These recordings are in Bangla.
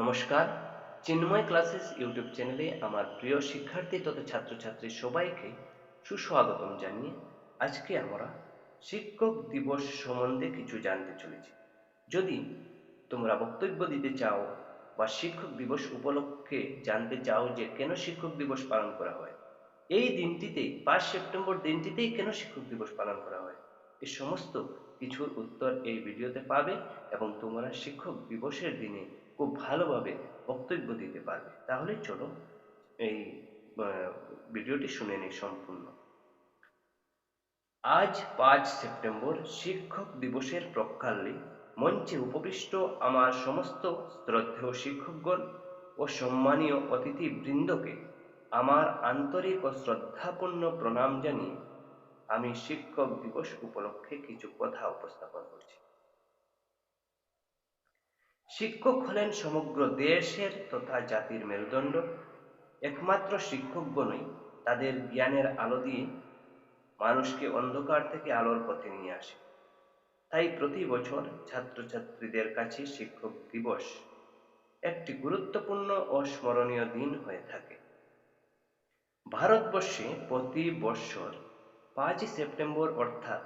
নমস্কার। চিন্ময় ক্লাসেস ইউটিউব চ্যানেলে আমার প্রিয় শিক্ষার্থী তথা ছাত্রছাত্রী সবাইকে সুস্বাগতম জানিয়ে আজকে আমরা শিক্ষক দিবস সম্বন্ধে কিছু জানতে চলেছি। যদি তোমরা বক্তব্য দিতে চাও বা শিক্ষক দিবস উপলক্ষে জানতে চাও যে কেন শিক্ষক দিবস পালন করা হয়, এই দিনটিতে, পাঁচ সেপ্টেম্বর দিনটিতেই কেন শিক্ষক দিবস পালন করা হয় এই সমস্ত কিছুর উত্তর এই ভিডিওতে পাবে এবং তোমরা শিক্ষক দিবসের দিনে খুব ভালোভাবে বক্তব্য দিতে পারবে। তাহলে চলো এই ভিডিওটি শুনে নিই সম্পূর্ণ। আজ পাঁচ সেপ্টেম্বর শিক্ষক দিবসের প্রকালে মঞ্চে উপবিষ্ট আমার সমস্ত শ্রদ্ধেয় শিক্ষকগণ ও সম্মানীয় অতিথিবৃন্দকে আমার আন্তরিক ও শ্রদ্ধাপূর্ণ প্রণাম জানিয়ে আমি শিক্ষক দিবস উপলক্ষে কিছু কথা উপস্থাপন করছি। শিক্ষক হলেন সমগ্র দেশের তথা জাতির মেরুদণ্ড। একমাত্র শিক্ষক শিক্ষকগণই তাদের জ্ঞানের আলো দিয়ে মানুষকে অন্ধকার থেকে আলোর পথে নিয়ে আসে। তাই প্রতি বছর ছাত্রছাত্রীদের কাছে শিক্ষক দিবস একটি গুরুত্বপূর্ণ ও স্মরণীয় দিন হয়ে থাকে। ভারতবর্ষে প্রতি বৎসর পাঁচই সেপ্টেম্বর অর্থাৎ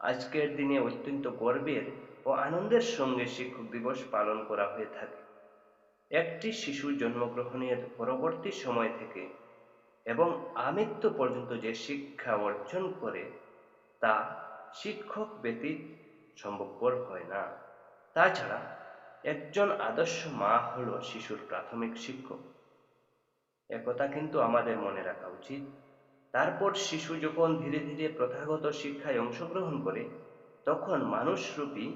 আজকের দিনে অত্যন্ত গর্বের ও আনন্দের সঙ্গে শিক্ষক দিবস পালন করা হয়ে থাকে। একটি শিশু জন্মগ্রহণের পরবর্তী সময় থেকে এবং আমৃত্যু পর্যন্ত যে শিক্ষা অর্জন করে, তা শিক্ষক ব্যতীত সম্ভবপর হয় না। তাছাড়া একজন আদর্শ মা হলো শিশুর প্রাথমিক শিক্ষক। একথা কিন্তু আমাদের মনে রাখা উচিত। তারপর শিশু যখন ধীরে ধীরে প্রথাগত শিক্ষায় অংশগ্রহণ করে, তখন মানুষরূপী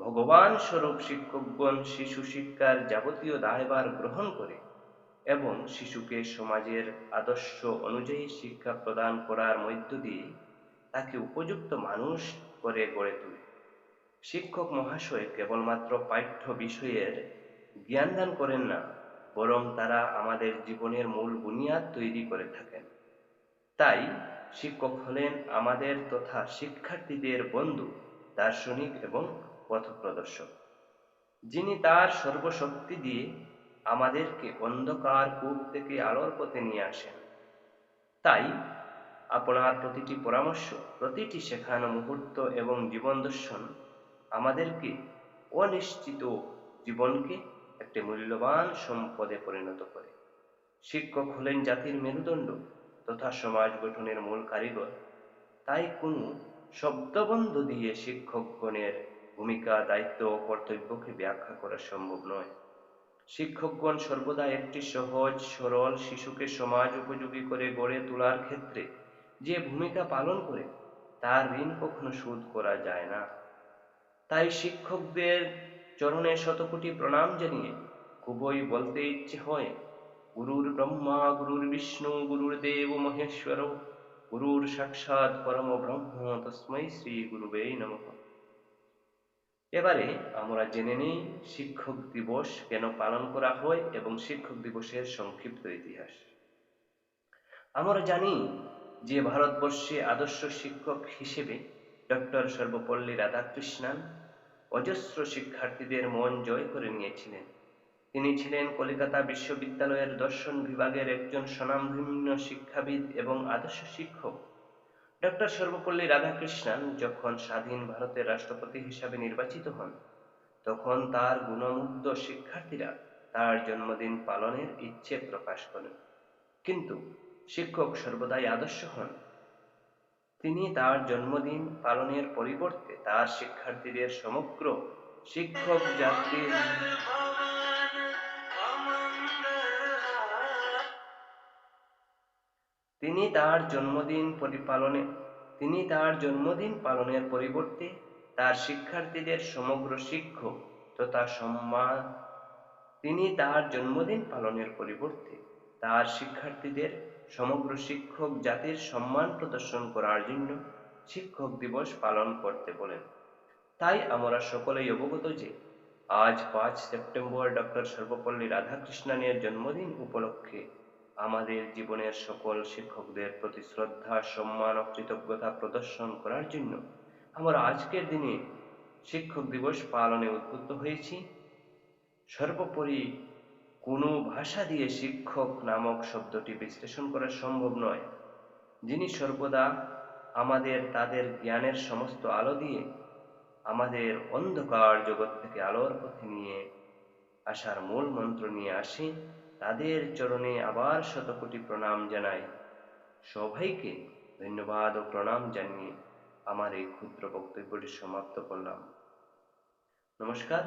ভগবান স্বরূপ শিক্ষকগণ শিশু শিক্ষার যাবতীয় দায়ভার গ্রহণ করে এবং শিশুকে সমাজের আদর্শ অনুযায়ী শিক্ষা প্রদান করার মধ্য দিয়ে তাকে উপযুক্ত মানুষ করে গড়ে তোলে। শিক্ষক মহাশয় কেবলমাত্র পাঠ্য বিষয়ের জ্ঞান দান করেন না, বরং তারা আমাদের জীবনের মূল বুনিয়াদ তৈরি করে থাকেন। তাই শিক্ষক হলেন আমাদের তথা শিক্ষার্থীদের বন্ধু, দার্শনিক এবং পথপ্রদর্শক, যিনি তার সর্বশক্তি দিয়ে আমাদেরকে অন্ধকার কূপ থেকে আলোর পথে নিয়ে আসেন। তাই আপনার প্রতিটি পরামর্শ, প্রতিটি শেখানো মুহূর্ত এবং জীবন দর্শন আমাদেরকে অনিশ্চিত জীবনকে একটি মূল্যবান সম্পদে পরিণত করে। শিক্ষক হলেন জাতির মেরুদণ্ড তথা সমাজ গঠনের মূল কারিগর। তাই কোনো শব্দবন্ধ দিয়ে শিক্ষকগণের ভূমিকা, দায়িত্ব ও কর্তব্যকে ব্যাখ্যা করা সম্ভব নয়। শিক্ষকগণ সর্বদা একটি সহজ, সরল, শিশুকে সমাজ উপযোগী করে গড়ে তোলার ক্ষেত্রে যে ভূমিকা পালন করে, তার ঋণ কখনো শোধ করা যায় না। তাই শিক্ষকদের চরণে শতকোটি প্রণাম জানিয়ে খুবই বলতে ইচ্ছে হয়, গুরুর ব্রহ্মা, গুরুর বিষ্ণু, গুরুর দেব মহেশ্বর, গুরুর সাক্ষাৎ পরম ব্রহ্ম, তস্মৈ শ্রী গুরুবে নমঃ। এবারে আমরা জেনে নিই শিক্ষক দিবস কেন পালন করা হয় এবং শিক্ষক দিবসের সংক্ষিপ্ত ইতিহাস। আমরা জানি যে ভারতবর্ষে আদর্শ শিক্ষক হিসেবে ডক্টর সর্বপল্লী রাধাকৃষ্ণান অজস্র শিক্ষার্থীদের মন জয় করে নিয়েছিলেন। তিনি ছিলেন কলিকাতা বিশ্ববিদ্যালয়ের দর্শন বিভাগের একজন স্বনামধন্য শিক্ষাবিদ এবং আদর্শ শিক্ষক। ডক্টর সর্বপল্লী রাধাকৃষ্ণান যখন স্বাধীন ভারতের রাষ্ট্রপতি হিসাবে নির্বাচিত হন, তখন তার গুণমুগ্ধ শিক্ষার্থীরা তার জন্মদিন পালনের ইচ্ছে প্রকাশ করেন। কিন্তু শিক্ষক সর্বদাই আদর্শ হন। তিনি তার জন্মদিন পালনের পরিবর্তে তার শিক্ষার্থীদের সমগ্র শিক্ষক জাতির তিনি তার জন্মদিন পরিপালনে, তিনি তার জন্মদিন পালনের পরিবর্তে তার শিক্ষার্থীদের সমগ্র শিক্ষক তথা সম্মান, তিনি তার জন্মদিন পালনের পরিবর্তে তার শিক্ষার্থীদের সমগ্র শিক্ষক জাতির সম্মান প্রদর্শন করার জন্য শিক্ষক দিবস পালন করতে বলেন। তাই আমরা সকলেই অবগত যে আজ পাঁচ সেপ্টেম্বর ডক্টর সর্বপল্লী রাধাকৃষ্ণনের জন্মদিন উপলক্ষে আমাদের জীবনের সকল শিক্ষকদের প্রতি শ্রদ্ধা, সম্মান ও কৃতজ্ঞতা প্রদর্শন করার জন্য আমরা আজকের দিনে শিক্ষক দিবস পালনে উদ্বুদ্ধ হয়েছি। সর্বোপরি কোনো ভাষা দিয়ে শিক্ষক নামক শব্দটি বিশ্লেষণ করা সম্ভব নয়। যিনি সর্বদা আমাদের, তাদের জ্ঞানের সমস্ত আলো দিয়ে আমাদের অন্ধকার জগৎ থেকে আলোর পথে নিয়ে আসার মূল মন্ত্র নিয়ে আসি তাদের চরণে আবার শতকোটি প্রণাম জানাই। সবাইকে ধন্যবাদ ও প্রণাম জানিয়ে আমার এই ক্ষুদ্র বক্তব্যটি সমাপ্ত করলাম। নমস্কার।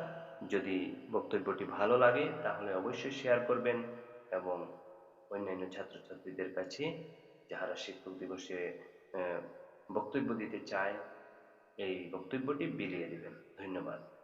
যদি বক্তব্যটি ভালো লাগে, তাহলে অবশ্যই শেয়ার করবেন এবং অন্যান্য ছাত্রছাত্রীদের কাছে যারা শিক্ষক দিবসে বক্তব্য দিতে চায়, এই বক্তব্যটি বিলিয়ে দেবেন। ধন্যবাদ।